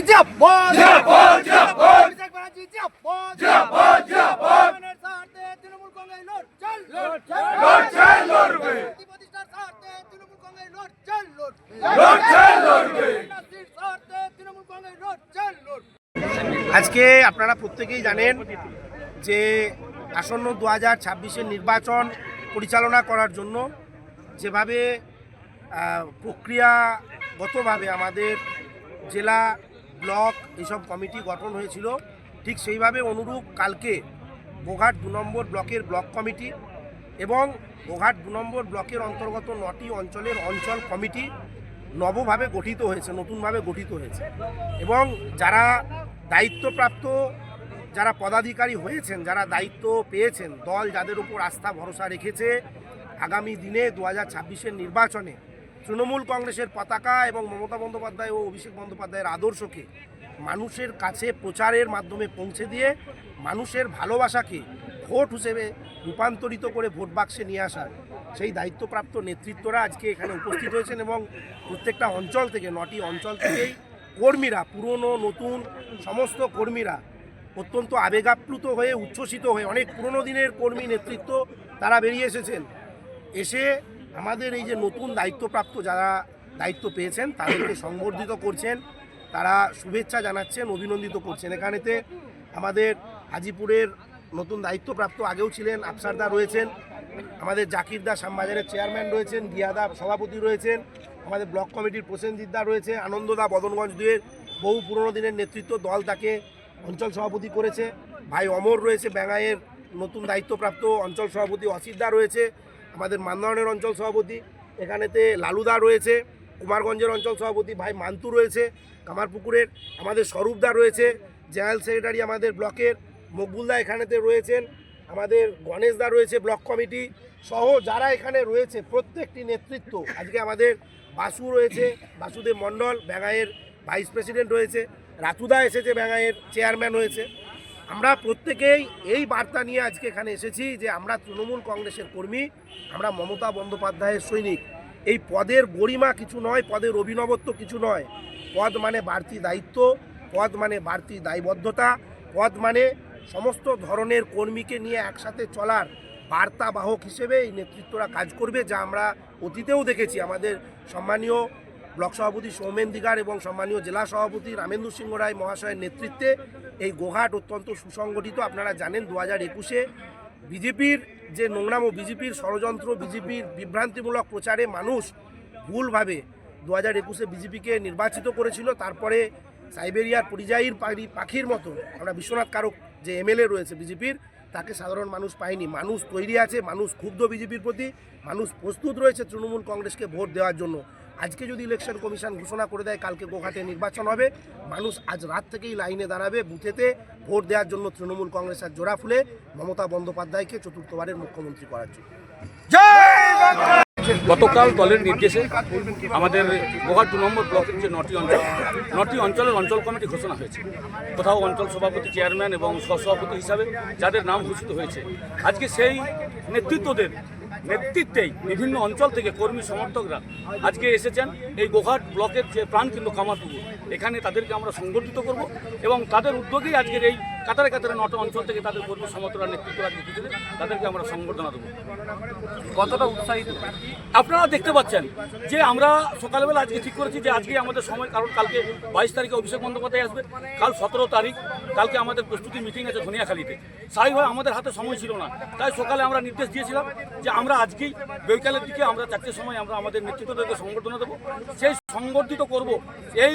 অভিষেক ব্যানার্জি তৃণমূল কংগ্রেস লড়বে। প্রতিষ্ঠার তৃণমূল কংগ্রেস লড়বে। তৃণমূল কংগ্রেস। আজকে আপনারা প্রত্যেকেই জানেন যে আসন্ন দু হাজার ছাব্বিশের নির্বাচন পরিচালনা করার জন্য যেভাবে প্রক্রিয়াগতভাবে আমাদের জেলা ব্লক এইসব কমিটি গঠন হয়েছিল। ঠিক সেইভাবে অনুরূপ কালকে বোঘাট দু নম্বর ব্লকের ব্লক কমিটি এবং বোঘাট দু নম্বর ব্লকের অন্তর্গত নটি অঞ্চলের অঞ্চল কমিটি নবভাবে গঠিত হয়েছে, নতুনভাবে গঠিত হয়েছে। এবং যারা দায়িত্বপ্রাপ্ত, যারা পদাধিকারী হয়েছেন, যারা দায়িত্ব পেয়েছেন, দল যাদের উপর আস্থা, ভরসা রেখেছে, আগামী দিনে দু হাজার নির্বাচনে তৃণমূল কংগ্রেসের পতাকা এবং মমতা বন্দ্যোপাধ্যায় ও অভিষেক বন্দ্যোপাধ্যায়ের আদর্শকে মানুষের কাছে প্রচারের মাধ্যমে পৌঁছে দিয়ে মানুষের ভালোবাসাকে ভোট হিসেবে রূপান্তরিত করে ভোট বাক্সে নিয়ে আসার সেই দায়িত্বপ্রাপ্ত নেতৃত্বরা আজকে এখানে উপস্থিত হয়েছেন এবং প্রত্যেকটা অঞ্চল থেকে, নটি অঞ্চল থেকেই কর্মীরা, পুরনো, নতুন, সমস্ত কর্মীরা অত্যন্ত আবেগাপ্লুত হয়ে, উচ্ছ্বসিত হয়ে, অনেক পুরনো দিনের কর্মী নেতৃত্ব তারা বেরিয়ে এসেছেন। এসে আমাদের এই যে নতুন দায়িত্বপ্রাপ্ত যারা দায়িত্ব পেয়েছেন, তাদেরকে সংবর্ধিত করছেন। তারা শুভেচ্ছা জানাচ্ছেন, অভিনন্দিত করছেন। এখানেতে আমাদের হাজিপুরের নতুন দায়িত্বপ্রাপ্ত আগেও ছিলেন, আফসারদা রয়েছেন। আমাদের জাকির দা শ্যামবাজারের চেয়ারম্যান রয়েছেন গিয়াদা সভাপতি রয়েছেন। আমাদের ব্লক কমিটির প্রসেনজিৎ দা রয়েছে আনন্দদা বদনগঞ্জ দুয়ের বহু পুরনো দিনের নেতৃত্ব দল তাকে অঞ্চল সভাপতি করেছে। ভাই অমর রয়েছে ব্যাঙ্গাইয়ের নতুন দায়িত্বপ্রাপ্ত অঞ্চল সভাপতি অসিত দা রয়েছে। আমাদের মান্দারণের অঞ্চল সভাপতি, এখানেতে লালুদা রয়েছে, কুমারগঞ্জের অঞ্চল সভাপতি ভাই মান্তু রয়েছে, কামারপুকুরের আমাদের স্বরূপদা রয়েছে, জেনারেল সেক্রেটারি আমাদের ব্লকের মকবুলদা এখানেতে রয়েছেন, আমাদের গণেশদা রয়েছে ব্লক কমিটি সহ যারা এখানে রয়েছে প্রত্যেকটি নেতৃত্ব। আজকে আমাদের বাসু রয়েছে, বাসুদেব মণ্ডল, ব্যাঙ্গাইয়ের ভাইস প্রেসিডেন্ট রয়েছে, রাতুদা এসেছে ব্যাঙ্গাইয়ের চেয়ারম্যান হয়েছে। আমরা প্রত্যেকেই এই বার্তা নিয়ে আজকে এখানে এসেছি যে আমরা তৃণমূল কংগ্রেসের কর্মী, আমরা মমতা বন্দ্যোপাধ্যায়ের সৈনিক। এই পদের গরিমা কিছু নয়, পদের অভিনবত্ব কিছু নয়। পদ মানে বাড়তি দায়িত্ব, পদ মানে বাড়তি দায়বদ্ধতা, পদ মানে সমস্ত ধরনের কর্মীকে নিয়ে একসাথে চলার বার্তাবাহক হিসেবে এই নেতৃত্বরা কাজ করবে, যা আমরা অতীতেও দেখেছি। আমাদের সম্মানীয় ব্লক সভাপতি সৌমেন দিগার এবং সম্মানীয় জেলা সভাপতি রামেন্দু সিংহ রায় মহাশয়ের নেতৃত্বে এই গোঘাট অত্যন্ত সুসংগঠিত, আপনারা জানেন দু হাজার একুশে বিজেপির যে নোংরাম ও বিজেপির ষড়যন্ত্র, বিজেপির বিভ্রান্তিমূলক প্রচারে মানুষ ভুলভাবে দু হাজার একুশে বিজেপিকে নির্বাচিত করেছিল। তারপরে সাইবেরিয়ার পরিযায়ীর পাখি পাখির মতো, আমরা বিশ্বনাথ কারক যে এমএলএ রয়েছে বিজেপির, তাকে সাধারণ মানুষ পায়নি। মানুষ তৈরি আছে, মানুষ ক্ষুব্ধ বিজেপির প্রতি, মানুষ প্রস্তুত রয়েছে তৃণমূল কংগ্রেসকে ভোট দেওয়ার জন্য। আজকে যদি ইলেকশন কমিশন ঘোষণা করে দেয়, কালকে গোঘাটে নির্বাচন হবে, মানুষ আজ রাত থেকেই লাইনে দাঁড়াবে বুথেতে। ভোট দেওয়ার জন্য তৃণমূল কংগ্রেসের জোড়া ফুলে মমতা বন্দ্যোপাধ্যায়কে চতুর্থবারের মুখ্যমন্ত্রী করার জন্য। গতকাল দলের নির্দেশে আমাদের গোহাট দু নম্বর ব্লকের যে নটি অঞ্চল। নটি অঞ্চলের অঞ্চল কমিটি ঘোষণা হয়েছে। কোথাও অঞ্চল সভাপতি চেয়ারম্যান এবং সহসভাপতি হিসাবে যাদের নাম ঘোষিত হয়েছে, আজকে সেই নেতৃত্বদের নেতৃত্বেই বিভিন্ন অঞ্চল থেকে কর্মী সমর্থকরা আজকে এসেছেন এই গোঘাট ব্লকের যে প্রাণকেন্দ্র কামারপুকুর। এখানে তাদেরকে আমরা সংগঠিত করব এবং তাদের উদ্যোগেই আজকের এই কাতারে কাতারে নটা অঞ্চল থেকে তাদের কর্মী সমর্থকরা নেতৃত্ব আজকে দিতে তাদেরকে আমরা সংবর্ধনা দেবো। কতটা উৎসাহিত? আপনারা দেখতে পাচ্ছেন যে আমরা সকালবেলা আজকে ঠিক করেছি যে আজকে আমাদের সময় কারণ কালকে বাইশ তারিখে অভিষেক বন্দ্যোপাধ্যায় আসবে কাল সতেরো তারিখ। কালকে আমাদের প্রস্তুতি মিটিং আছে ধনিয়াখালীতে। স্বাভাবিকভাবে আমাদের হাতে সময় ছিল না। তাই সকালে আমরা নির্দেশ দিয়েছিলাম যে আমরা আজকেই বৈকালের দিকে আমরা চারটের সময় আমরা আমাদের নেতৃত্বদেরকে সংবর্ধনা দেবো। সেই সংগঠিত করব। এই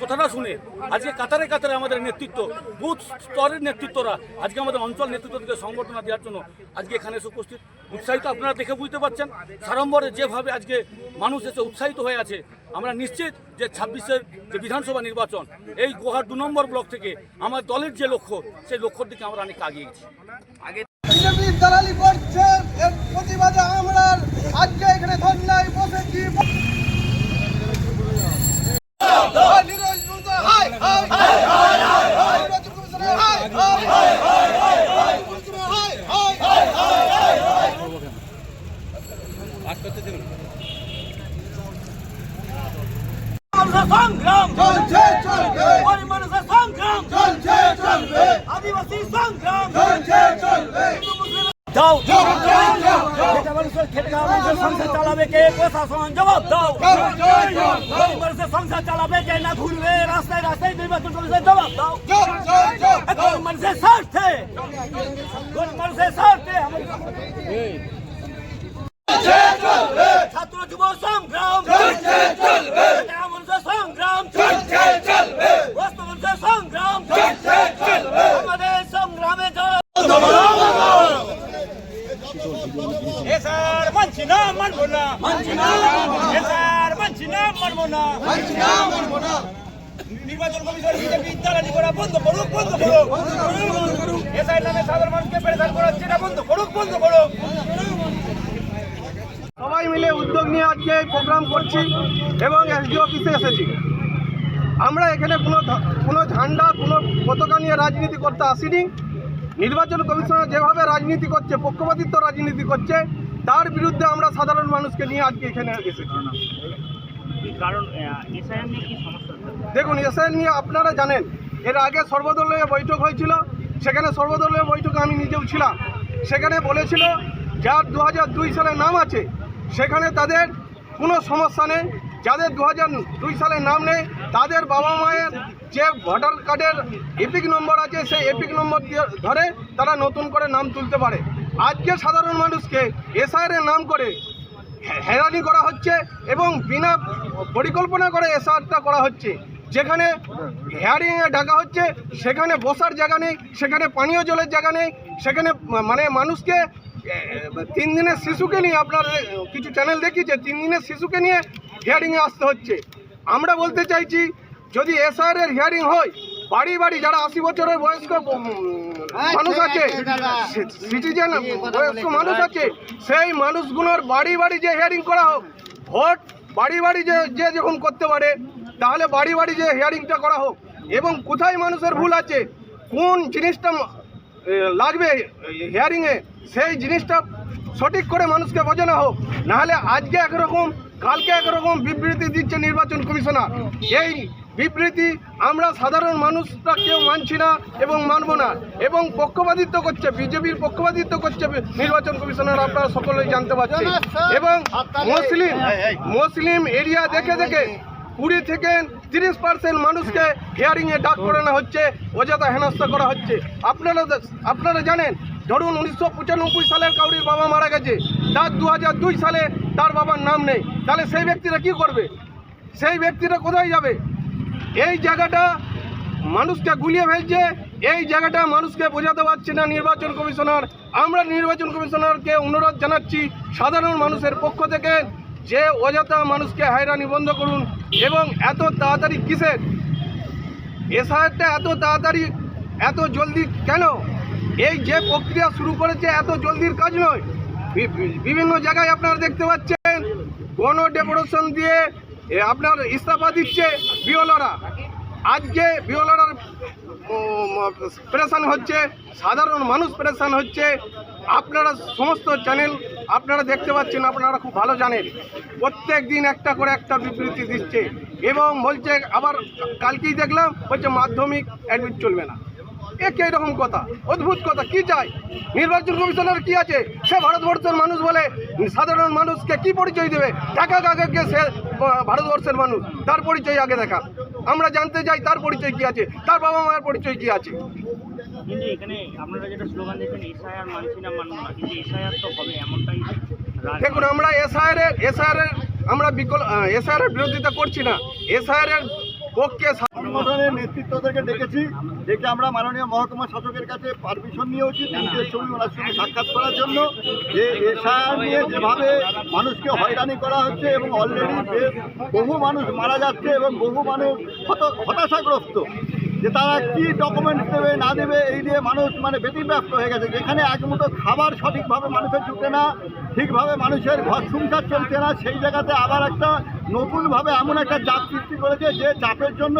কথাটা শুনে আজকে কাতারে কাতারে আমাদের নেতৃত্ব, বুথ স্তরের নেতৃত্বরা আজকে আমাদের অঞ্চল নেতৃত্বদেরকে সংবর্ধনা দেওয়ার জন্য আজকে এখানে এসে উপস্থিত। উৎসাহিত আপনারা দেখে বুঝতে পারছেন। সাড়ম্বরে যেভাবে আজকে মানুষ এসে উৎসাহিত হয়ে আছে, আমরা নিশ্চিত যে ছাব্বিশের যে বিধানসভা নির্বাচন, এই গোহার দু নম্বর ব্লক থেকে আমার দলের যে লক্ষ্য সেই লক্ষ্যর দিকে আমরা অনেক আগিয়ে গেছি। বিজেপি দালালি করছে প্রতিবাদে আমরা আজকে এখানে ধর্নায় বসেছি নিরজ হাই, হাই, হাই, নির্বাচন কমিশনের হাই, হাই, হাই, হাই, হাই, হাই, কমিশনের হাই, হাই, হাই, হাই, হাই, হাই। সংগ্রাম চলছে চলবে আদিবাসী সংগ্রাম। দাও। মানুষের খেটে খাওয়া মানুষের সংসার চালাবে কে? প্রশাসন জবাব দাও। মানুষের সংসার চালাবে কে? না ঘুরবে রাস্তায় রাস্তায় নির্বাচন কমিশন জবাব দাও। মানুষের স্বার্থে। মানুষের স্বার্থে ছাত্র যুব সংগ্রাম। চলবে খেটে খাওয়া মানুষের সংগ্রাম চলছে চলবে বস্তু মানুষের সংগ্রাম চলছে চলবে আমাদের সংগ্রামে জয় এসার মানছি না মানবো না। মানছি না এসার মানছি না মানবো না। মানছি না নির্বাচন কমিশন বিজেপি দালালি করা বন্ধ করুক বন্ধ করুক। এসআই নামে সাধারণ মানুষকে পেরেশান করাচ্ছে এটা বন্ধ করুক বন্ধ করুক। সবাই মিলে উদ্যোগ নিয়ে আজকে এই প্রোগ্রাম করছি এবং এসডি অফিসে এসেছি। আমরা এখানে কোনো কোনো ঝান্ডা কোনো পতাকা নিয়ে রাজনীতি করতে আসিনি। নির্বাচন কমিশনার যেভাবে রাজনীতি করছে পক্ষপাতিত্ব রাজনীতি করছে তার বিরুদ্ধে আমরা সাধারণ মানুষকে নিয়ে আজকে এখানে এসেছি? দেখুন এসআই নিয়ে আপনারা জানেন এর আগে সর্বদলীয় বৈঠক হয়েছিল সেখানে সর্বদলীয় বৈঠকে আমি নিজেও ছিলাম। সেখানে বলেছিল যার দু হাজার দুই সালে নাম আছে সেখানে তাদের কোনো সমস্যা নেই। যাদের দু দুই সালে নাম নেই তাদের বাবা মায়ের যে ভোটার কার্ডের এপিক নম্বর আছে, সেই এপিক নম্বর ধরে তারা নতুন করে নাম তুলতে পারে। আজকে সাধারণ মানুষকে এসআইয়ের নাম করে হেরানি করা হচ্ছে এবং বিনা পরিকল্পনা করে এসআরটা করা হচ্ছে। যেখানে হেয়ারিংয়ে ডাকা হচ্ছে, সেখানে বসার জায়গা নেই, সেখানে পানীয় জলের জায়গা নেই, সেখানে মানে মানুষকে তিন দিনের শিশুকে নিয়ে আপনার কিছু চ্যানেল দেখিয়েছে, তিন দিনের শিশুকে নিয়ে হিয়ারিংয়ে আসতে হচ্ছে। আমরা বলতে চাইছি যদি এসআর এর হিয়ারিং হয় বাড়ি বাড়ি যারা আশি বছরের বয়স্ক মানুষ আছে সিটিজেন বয়স্ক মানুষ আছে সেই মানুষগুলোর বাড়ি বাড়ি যে হিয়ারিং করা হোক ভোট বাড়ি বাড়ি যে যে যখন করতে পারে তাহলে বাড়ি বাড়ি যে হিয়ারিংটা করা হোক। এবং কোথায় মানুষের ভুল আছে কোন জিনিসটা লাগবে হিয়ারিংয়ে সেই জিনিসটা সঠিক করে মানুষকে বোঝানো হোক। নাহলে আজকে একরকম কালকে একরকম বিবৃতি দিচ্ছে নির্বাচন কমিশনার। এই বিবৃতি আমরা সাধারণ মানুষরা কেউ মানছি না এবং মানব না। এবং পক্ষপাতিত্ব করছে বিজেপির পক্ষপাতিত্ব করছে নির্বাচন কমিশনার আপনারা সকলেই জানতে পারছেন। এবং মুসলিম মুসলিম এরিয়া দেখে দেখে কুড়ি থেকে তিরিশ পার্সেন্ট মানুষকে হিয়ারিংয়ে ডাক করানো হচ্ছে অযথা হেনস্থা করা হচ্ছে। আপনারা আপনারা জানেন ধরুন উনিশশো পঁচানব্বই সালের কাউরির বাবা মারা গেছে। তার দু দুই সালে তার বাবার নাম নেই। তাহলে সেই ব্যক্তিরা কি করবে? সেই ব্যক্তিরা কোথায় যাবে? এই জায়গাটা মানুষকে গুলিয়ে ফেলছে, এই জায়গাটা মানুষকে বোঝাতে পারছে না নির্বাচন কমিশনার। আমরা নির্বাচন কমিশনারকে অনুরোধ জানাচ্ছি, সাধারণ মানুষের পক্ষ থেকে যে অযথা মানুষকে হয়রানি বন্ধ করুন এবং এত তাড়াতাড়ি কিসের? এসআইআরটা এত তাড়াতাড়ি, এত জলদি কেন? এই যে প্রক্রিয়া শুরু করেছে, এত জলদির কাজ নয়। বিভিন্ন জায়গায় আপনারা দেখতে পাচ্ছেন গণ ডেপুটেশন দিয়ে আপনার ইস্তফা দিচ্ছে বিওলারা। আজকে বিওলারার প্রেশান হচ্ছে, সাধারণ মানুষ প্রেশান হচ্ছে। আপনারা সমস্ত চ্যানেল আপনারা দেখতে পাচ্ছেন, আপনারা খুব ভালো জানেন। প্রত্যেক দিন একটা করে একটা বিবৃতি দিচ্ছে এবং বলছে, আবার কালকেই দেখলাম, বলছে মাধ্যমিক অ্যাডমিট চলবে না। এ কে রকম কথা? অদ্ভুত কথা কি চাই? নির্বাচন কমিশনের কি আছে? সে ভারতবর্ষের মানুষ বলে সাধারণ মানুষকে কি পরিচয় দেবে? কাকে সে ভারতবর্ষের মানুষ তার পরিচয় আগে দেখা। আমরা জানতে চাই তার পরিচয় কি আছে তার বাবা মায়ের পরিচয় কি আছে। দেখুন আমরা এসআইআর এসআইআর আমরা বিকল এসআইআর এর বিরোধিতা করছি না। এসআইআর এর পক্ষে সংগঠনের নেতৃত্বদেরকে ডেকেছি, ডেকে আমরা মাননীয় মহকুমা শাসকের কাছে পারমিশন নিয়েছি নিজের সময় ওনার সঙ্গে সাক্ষাৎ করার জন্য। যে এসআর নিয়ে যেভাবে মানুষকে হয়রানি করা হচ্ছে এবং অলরেডি বহু মানুষ মারা যাচ্ছে এবং বহু মানুষ হত- হতাশাগ্রস্ত। যে তারা কি ডকুমেন্ট দেবে, না দেবে, এই নিয়ে মানুষ মানে ব্যতিব্যস্ত হয়ে গেছে। যেখানে এক মুঠো খাবার সঠিকভাবে মানুষের ঢুকে না, ঠিকভাবে মানুষের ঘর সংসার চলছে না, সেই জায়গাতে আবার একটা নতুনভাবে এমন একটা চাপ সৃষ্টি করেছে যে চাপের জন্য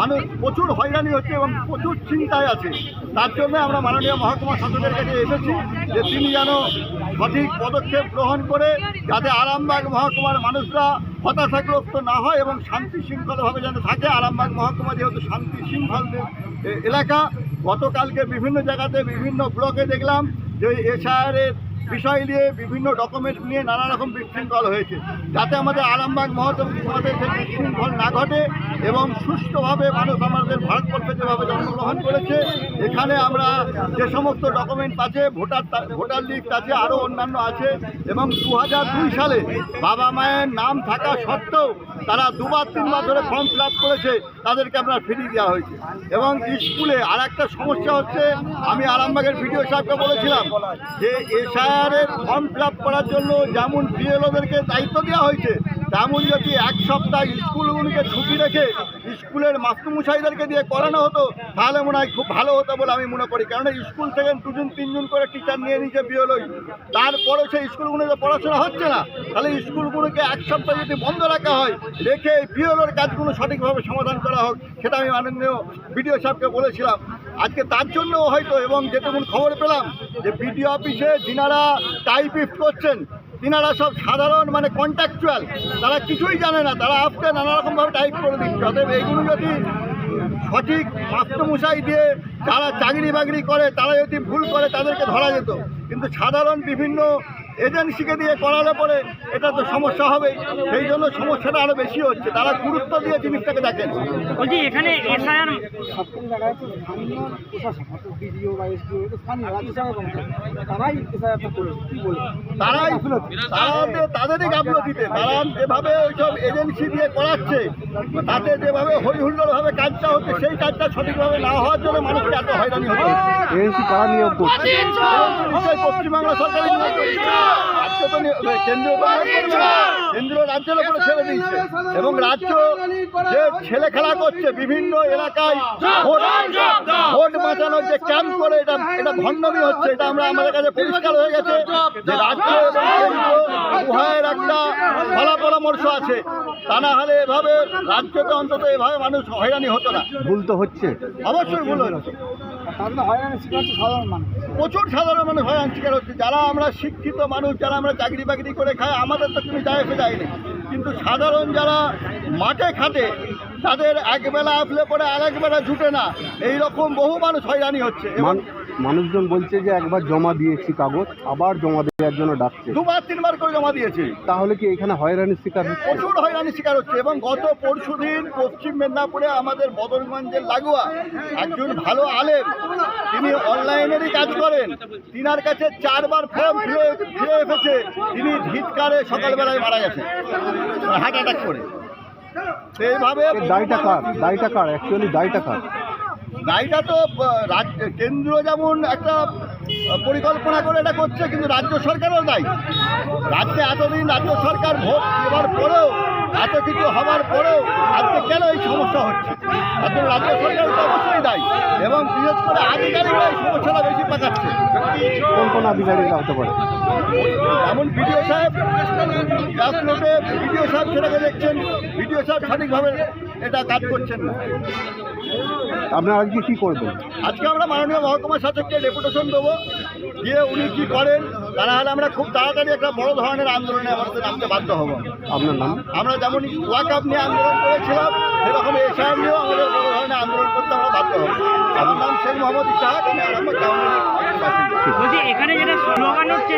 মানুষ প্রচুর হয়রানি হচ্ছে এবং প্রচুর চিন্তায় আছে। তার জন্য আমরা মাননীয় মহকুমা শাসকের কাছে এসেছি যে তিনি যেন সঠিক পদক্ষেপ গ্রহণ করে যাতে আরামবাগ মহকুমার মানুষরা হতাশাগ্রস্ত না হয় এবং শান্তি শৃঙ্খলভাবে যেন থাকে। আরামবাগ মহকুমা যেহেতু শান্তি শৃঙ্খল এলাকা, গতকালকে বিভিন্ন জায়গাতে বিভিন্ন ব্লকে দেখলাম যে এসআইআরের বিষয় নিয়ে বিভিন্ন ডকুমেন্ট নিয়ে নানা রকম বিশৃঙ্খল হয়েছে। যাতে আমাদের আরামবাগ মহতমতে বিশৃঙ্খল না ঘটে এবং সুষ্ঠুভাবে মানুষ আমাদের ভারতবর্ষে যেভাবে জন্মগ্রহণ করেছে, এখানে আমরা যে সমস্ত ডকুমেন্ট আছে, ভোটার ভোটার লিস্ট আছে, আরও অন্যান্য আছে এবং দু সালে বাবা মায়ের নাম থাকা সত্ত্বেও তারা দুবার, তিনবার ধরে ফর্ম ফিল করেছে, তাদেরকে আপনার ফিরিয়ে দেওয়া হয়েছে। এবং স্কুলে আর একটা সমস্যা হচ্ছে, আমি আরামবাগের ভিডিও সাহেবকে বলেছিলাম যে এসআইআরের ফর্ম ফিল করার জন্য যেমন বিএলওদেরকে দায়িত্ব দেওয়া হয়েছে, তেমন যদি এক সপ্তাহ স্কুলগুলিকে ছুটি রেখে স্কুলের মাস্টারমশাইদেরকে দিয়ে করানো হতো, তাহলে মনে হয় খুব ভালো হতো বলে আমি মনে করি। কারণ স্কুল থেকে দুজন, তিনজন করে টিচার নিয়ে নিচ্ছে বিএলওই। তারপরে সেই স্কুলগুলোতে পড়াশোনা হচ্ছে না, তাহলে স্কুলগুলোকে এক সপ্তাহ যদি বন্ধ রাখা হয়, রেখে বিএলওর কাজগুলো সঠিকভাবে সমাধান করা হোক, সেটা আমি মাননীয় বিডিও সাহেবকে বলেছিলাম। আজকে তার জন্য হয়তো এবং যেটুকুন খবর পেলাম যে বিডিও অফিসে যিনারা টাইপিস্ট করছেন, তিনারা সব সাধারণ মানে কন্ট্রাকচুয়াল তারা কিছুই জানে না, তারা আজকে নানা রকমভাবে টাইপ করে দিচ্ছে। অতএব এইগুলো যদি সঠিক মাস্টারমশাই দিয়ে যারা চাকরি বাকরি করে, তারা যদি ভুল করে, তাদেরকে ধরা যেত। কিন্তু সাধারণ বিভিন্ন এজেন্সিকে দিয়ে করালে পরে এটা তো সমস্যা হবে। সেই জন্য সমস্যাটা আরও বেশি হচ্ছে। তারা গুরুত্ব দিয়ে জিনিসটাকে দেখেন। বলছি এখানে এসআইআর তারাই তারা তাদেরই গাফলতিতে। তারা যেভাবে ওইসব এজেন্সি দিয়ে করাচ্ছে তাতে যেভাবে হই হুল্লোড়ভাবে কাজটা হচ্ছে সেই কাজটা সঠিকভাবে না হওয়ার জন্য মানুষকে এত হয়রানি হচ্ছে। এজেন্সি কারা নিয়োগ করছে? পশ্চিমবাংলা সরকারের কেন্দ্রীয়। কেন্দ্র রাজ্যের উপরে ছেড়ে এবং রাজ্য যে ছেলে খেলা করছে বিভিন্ন এলাকায় ভোট ভোট বাঁচানোর যে ক্যাম্প করে এটা এটা ভণ্ডামি হচ্ছে এটা আমরা আমাদের কাছে পরিষ্কার হয়ে গেছে যে রাজ্য এবং কেন্দ্র উভয়ের একটা ফলা পরামর্শ আছে তা না হলে এভাবে রাজ্যতে অন্তত এভাবে মানুষ হয়রানি হতো না ভুল তো হচ্ছে অবশ্যই ভুল হচ্ছে তার হয়রানি শিকার হচ্ছে সাধারণ মানুষ প্রচুর সাধারণ মানুষ হয় শিকার হচ্ছে যারা আমরা শিক্ষিত মানুষ, যারা আমরা চাকরি বাকরি করে খাই, আমাদের তো কোনো যায় এসে যায়নি কিন্তু সাধারণ যারা মাঠে খাটে, তাদের একবেলা আসলে পরে আরেক বেলা জুটে না। এইরকম বহু মানুষ হয়রানি হচ্ছে। এবং মানুষজন বলছে যে একবার জমা দিয়েছি কাগজ আবার জমা দেওয়ার জন্য ডাকছে। দুবার তিনবার করে জমা দিয়েছে। তাহলে কি এখানে হয়রানির শিকার হচ্ছে? প্রচুর হয়রানির শিকার হচ্ছে এবং গত পরশু দিন পশ্চিম মেদিনীপুরে আমাদের বদরগঞ্জের লাগোয়া একজন ভালো আলেম তিনি অনলাইনেরই কাজ করেন। তিনার কাছে চারবার ফর্ম ফিরে ফিরে এসেছে। তিনি ধিৎকারে সকালবেলায় মারা গেছে হার্ট অ্যাটাক করে। সেইভাবে দায়টা কার? দায়টা কার? অ্যাকচুয়ালি দায়টা কার? দায়টা তো আহ, রাজ- কেন্দ্র যেমন একটা পরিকল্পনা করে এটা করছে কিন্তু রাজ্য সরকারও দায়ী রাজ্যে এতদিন রাজ্য সরকার ভোট দেওয়ার পরেও এত কিছু হওয়ার পরেও আজকে কেন এই সমস্যা হচ্ছে? এখন রাজ্য সরকার তো অবশ্যই দায়ী এবং বিশেষ করে আধিকারিকরা এই সমস্যাটা বেশি পাকাচ্ছে। কোন কোন আধিকারিকরা হতে পারে? এমন বিডিও সাহেব বিডিও সাহেব সেটাকে দেখছেন বিডিও সাহেব সঠিকভাবে এটা কাজ করছেন না। আপনারা আজকে কি করবেন? আজকে আমরা মাননীয় মহকুমা শাসককে ডেপুটেশন দেবো দিয়ে উনি কি করেন তা না হলে আমরা খুব তাড়াতাড়ি একটা বড় ধরনের আন্দোলনে আমাদের নামতে বাধ্য হব। আপনার নাম? আমরা যেমন ওয়াকআপ নিয়ে আন্দোলন করেছিলাম সেরকম এসআইএম নিয়েও আমাদের বড় ধরনের আন্দোলন করতে আমরা বাধ্য হব। আমার নাম শেখ মোহাম্মদ ইসাহাক আমি আরামবাগ টাউনের বাসিন্দা। এখানে যেটা স্লোগান হচ্ছে